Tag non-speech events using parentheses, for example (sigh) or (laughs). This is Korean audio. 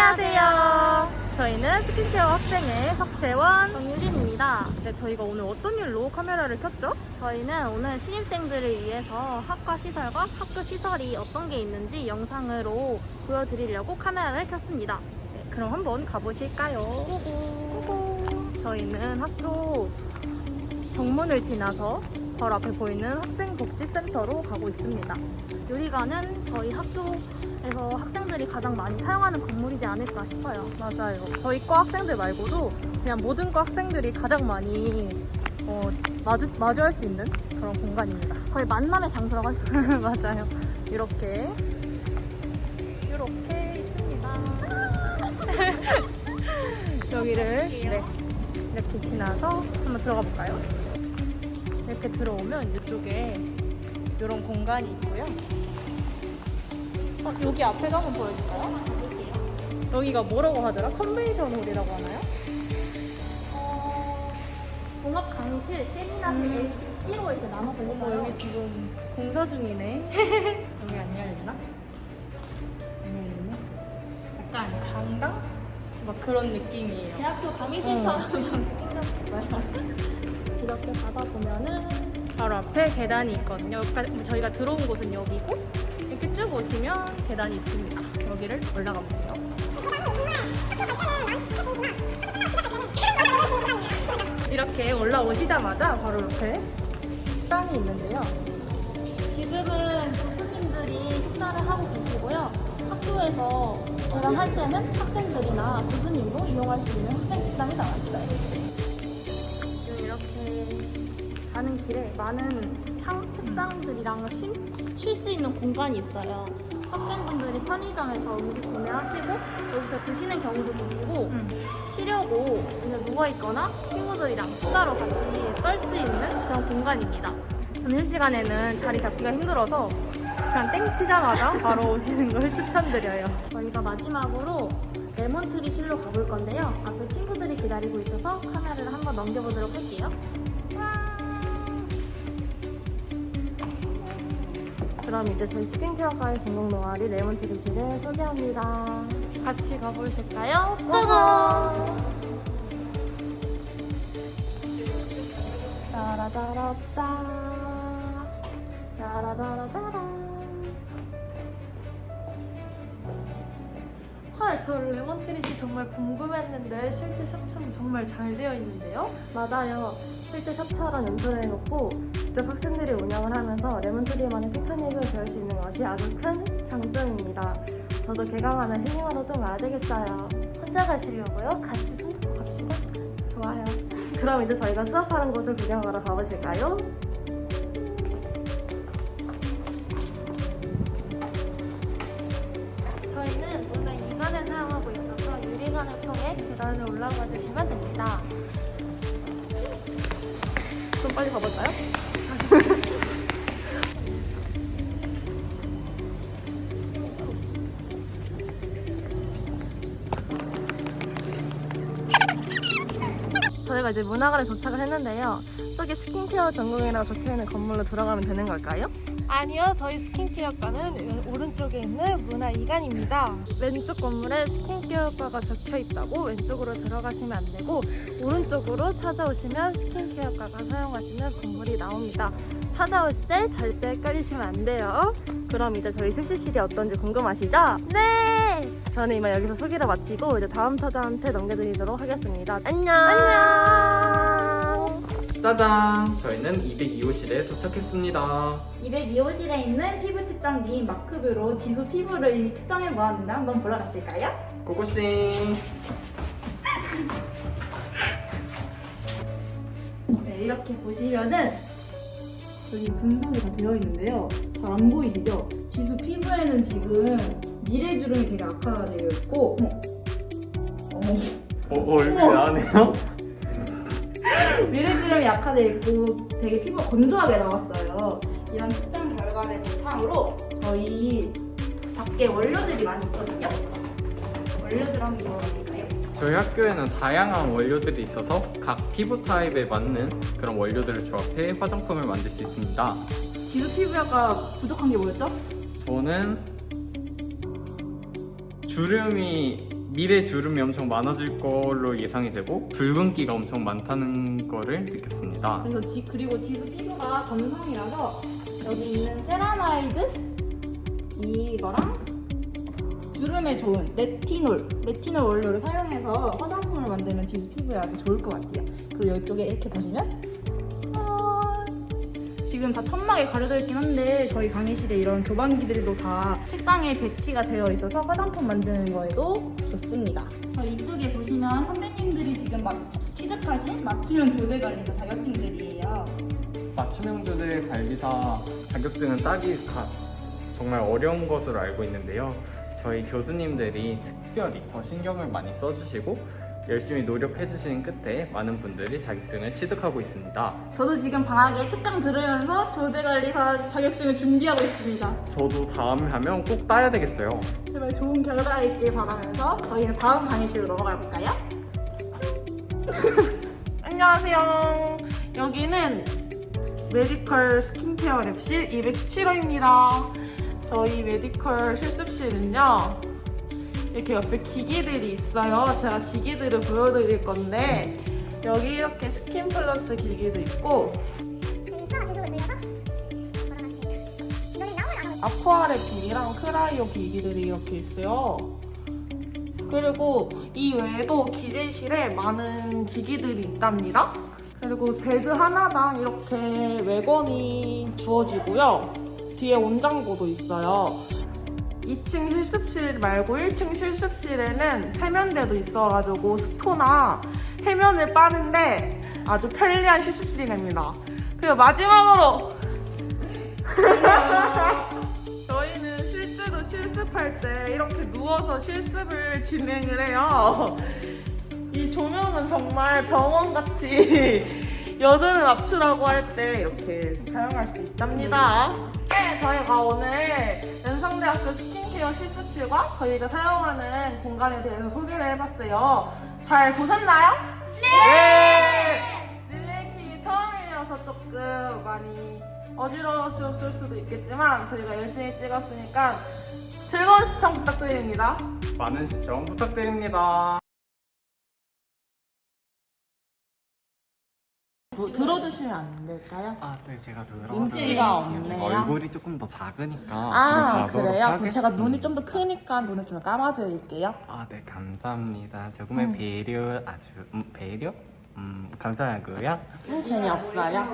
안녕하세요. 저희는 스킨케어 학생의 석채원, 정유린입니다. 네, 저희가 오늘 어떤 일로 카메라를 켰죠? 저희는 오늘 신입생들을 위해서 학과 시설과 학교 시설이 어떤 게 있는지 영상으로 보여드리려고 카메라를 켰습니다. 네, 그럼 한번 가보실까요? 고고. 저희는 학교 정문을 지나서 바로 앞에 보이는 학생복지센터로 가고 있습니다. 요리가는 저희 학교 에서 학생들이 가장 많이 사용하는 건물이지 않을까 싶어요. 맞아요. 저희 과 학생들 말고도 그냥 모든 과 학생들이 가장 많이 어, 마주, 마주할 수 있는 그런 공간입니다. 거의 만남의 장소라고 할 수 있어요. (laughs) 맞아요. 이렇게 이렇게 있습니다. (laughs) 여기를 네, 이렇게 지나서 한번 들어가 볼까요? 이렇게 들어오면 이쪽에 이런 공간이 있고요. 어, 여기 앞에도 한번 보여줄까요? 여기가 뭐라고 하더라? 컨벤션 홀이라고 하나요? 어, 종합 강의실, 세미나실 음. C로 이렇게 나눠져 어머, 있어요. 여기 지금 공사 중이네. (laughs) 여기 안 열렸나? 안 열렸네. 약간 강당? 막 그런 느낌이에요. 대학교 강의실처럼 어. 생겼어요. 이렇게 (laughs) 가다 보면은 바로 앞에 계단이 있거든요. 여기까지- 저희가 들어온 곳은 여기고 쭉 오시면 계단이 있습니다. 여기를 올라가 볼게요. 이렇게 올라오시자마자 바로 옆에 식당이 있는데요. 지금은 교수님들이 식사를 하고 계시고요. 학교에서 개량할 때는 학생들이나 교수님도 이용할 수 있는 학생 식당이 나와 있어요. 이렇게 가는 길에 많은 상, 책상들이랑 쉴 수 있는 공간이 있어요. 학생분들이 편의점에서 음식 구매하시고 여기서 드시는 경우도 계시고 음. 쉬려고 그냥 누워있거나 친구들이랑 수다로 같이 떨 수 있는 그런 공간입니다. 점심시간에는 자리 잡기가 힘들어서 그냥 땡 치자마자 (laughs) 바로 오시는 걸 추천드려요. 저희가 마지막으로 레몬트리 실로 가볼 건데요. 앞에 친구들이 기다리고 있어서 카메라를 한번 넘겨보도록 할게요. 그럼 이제 저희 스킨케어과의 전공 동아리 레몬트리시를 소개합니다. 같이 가보실까요? 고고! 따라다라따 따라다라따라 헐, 저 레몬트리시 정말 궁금했는데 실제 샵처럼 정말 잘 되어 있는데요? 맞아요. 실제 샵처럼 연주를 해놓고 직접 학생들이 운영을 하면서 레몬트리만의 테크닉을 배울 수 있는 것이 아주 큰 장점입니다. 저도 개강하면 힐링하러 좀 와야 되겠어요. 혼자 가시려고요? 같이 손잡고 갑시다. 좋아요. (laughs) 그럼 이제 저희가 수업하는 곳을 구경하러 가보실까요? 저희는 문화 이관을 사용하고 있어서 유리관을 통해 계단을 올라가 주시면 됩니다. 좀 빨리 가볼까요? 저희가 이제 문화관에 도착을 했는데요. 저기 스킨케어 전공이라고 적혀있는 건물로 들어가면 되는 걸까요? 아니요, 저희 스킨케어과는 오른쪽에 있는 문화 이관입니다. 왼쪽 건물에 스킨케어과가 적혀 있다고 왼쪽으로 들어가시면 안 되고 오른쪽으로 찾아오시면 스킨케어과가 사용하시는 건물이 나옵니다. 찾아오실 때 절대 헷갈리시면 안 돼요. 그럼 이제 저희 실습실이 어떤지 궁금하시죠? 네! 저는 이만 여기서 소개를 마치고 이제 다음 타자한테 넘겨드리도록 하겠습니다. 안녕! 안녕! 짜잔! 저희는 202호실에 도착했습니다. 202호실에 있는 피부 측정기 마크뷰로 지수 피부를 이미 측정해 보았는데 한번 보러 가실까요? 고고싱! (laughs) 네, 이렇게 보시면은 여기 분석이 다 되어 있는데요. 잘 안 보이시죠? 지수 피부에는 지금 미래주름이 되게 악화되어 있고, 어, 어, 얼굴이 나네요? (laughs) 미래주름이 악화되어 있고 되게 피부가 건조하게 나왔어요. 이런 측정 결과를 바탕으로 저희 밖에 원료들이 많이 있거든요. 원료들 한번 보여주실까요? 저희 학교에는 다양한 원료들이 있어서 각 피부 타입에 맞는 그런 원료들을 조합해 화장품을 만들 수 있습니다. 지수 피부 약간 부족한 게 뭐였죠? 저는 주름이 미래 주름이 엄청 많아질 걸로 예상이 되고 붉은기가 엄청 많다는 거를 느꼈습니다. 그래서 지, 그리고 지수 피부가 건성이라서 여기 있는 세라마이드 이거랑 주름에 좋은 레티놀 레티놀 원료를 사용해서 화장품을 만들면 지수 피부에 아주 좋을 것 같아요. 그리고 이쪽에 이렇게 보시면 짠! 지금 다 천막에 가려져 있긴 한데 저희 강의실에 이런 조방기들도 다 책상에 배치가 되어 있어서 화장품 만드는 거에도 좋습니다. 저희 이쪽에 보시면 선배님들이 지금 막 취득하신 맞춤형 조제 관리사 자격증들이에요. 맞춤형 조제 관리사 자격증은 따기 가- 정말 어려운 것으로 알고 있는데요. 저희 교수님들이 특별히 더 신경을 많이 써주시고 열심히 노력해주시는 끝에 많은 분들이 자격증을 취득하고 있습니다. 저도 지금 방학에 특강 들으면서 조제관리사 자격증을 준비하고 있습니다. 저도 다음에 하면 꼭 따야 되겠어요. 제발 좋은 결과 있길 바라면서 저희는 다음 강의실로 넘어가 볼까요? (laughs) 안녕하세요. 여기는 메디컬 스킨케어 랩실 217호입니다. 저희 메디컬 실습실은요. 이렇게 옆에 기기들이 있어요. 제가 기기들을 보여드릴 건데 여기 이렇게 스킨 플러스 기기도 있고 아쿠아랩 기기랑 크라이오 기기들이 이렇게 있어요. 그리고 이 외에도 기재실에 많은 기기들이 있답니다. 그리고 베드 하나당 이렇게 외건이 주어지고요. 뒤에 온장고도 있어요. 2층 실습실 말고 1층 실습실에는 세면대도 있어가지고 스토나 해면을 빠는데 아주 편리한 실습실이 됩니다. 그리고 마지막으로 (laughs) 저희는 실제로 실습할 때 이렇게 누워서 실습을 진행을 해요. 이 조명은 정말 병원같이 여드름 압출하고 할 때 이렇게 사용할 수 있답니다. 네, 저희가 오늘 연성대학교 스킨케어 실습실과 저희가 사용하는 공간에 대해서 소개를 해봤어요. 잘 보셨나요? 네! 릴레이킹이 처음이어서 조금 많이 어지러우셨을 수도 있겠지만 저희가 열심히 찍었으니까 즐거운 시청 부탁드립니다. 많은 시청 부탁드립니다. 뭐, 들어주시면 안 될까요? 아, 네, 제가 들어. 눈치가 없네요. 얼굴이 조금 더 작으니까. 아 그렇게 그래요? 하도록 그럼 제가 눈이. 좀 더 크니까 눈을 좀 감아드릴게요. 아, 네, 감사합니다. 조금의 음. 배려 아주 음, 배려? 음, 감사하고요. 음, 재미없어요.